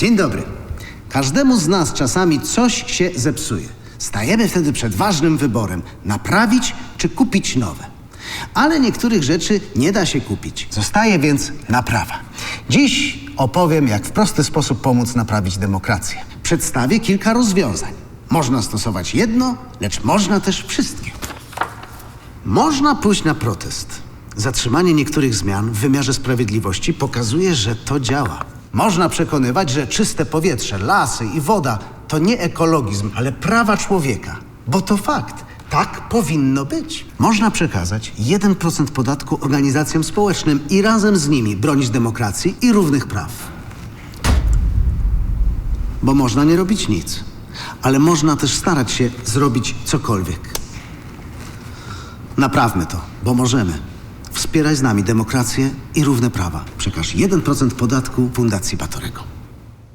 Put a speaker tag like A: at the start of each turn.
A: Dzień dobry. Każdemu z nas czasami coś się zepsuje. Stajemy wtedy przed ważnym wyborem: naprawić czy kupić nowe. Ale niektórych rzeczy nie da się kupić. Zostaje więc naprawa. Dziś opowiem, jak w prosty sposób pomóc naprawić demokrację. Przedstawię kilka rozwiązań. Można stosować jedno, lecz można też wszystkie. Można pójść na protest. Zatrzymanie niektórych zmian w wymiarze sprawiedliwości pokazuje, że to działa. Można przekonywać, że czyste powietrze, lasy i woda to nie ekologizm, ale prawa człowieka. Bo to fakt. Tak powinno być. Można przekazać 1% podatku organizacjom społecznym i razem z nimi bronić demokracji i równych praw. Bo można nie robić nic, ale można też starać się zrobić cokolwiek. Naprawmy to, bo możemy. Wspieraj z nami demokrację i równe prawa. Przekaż 1% podatku Fundacji Batorego.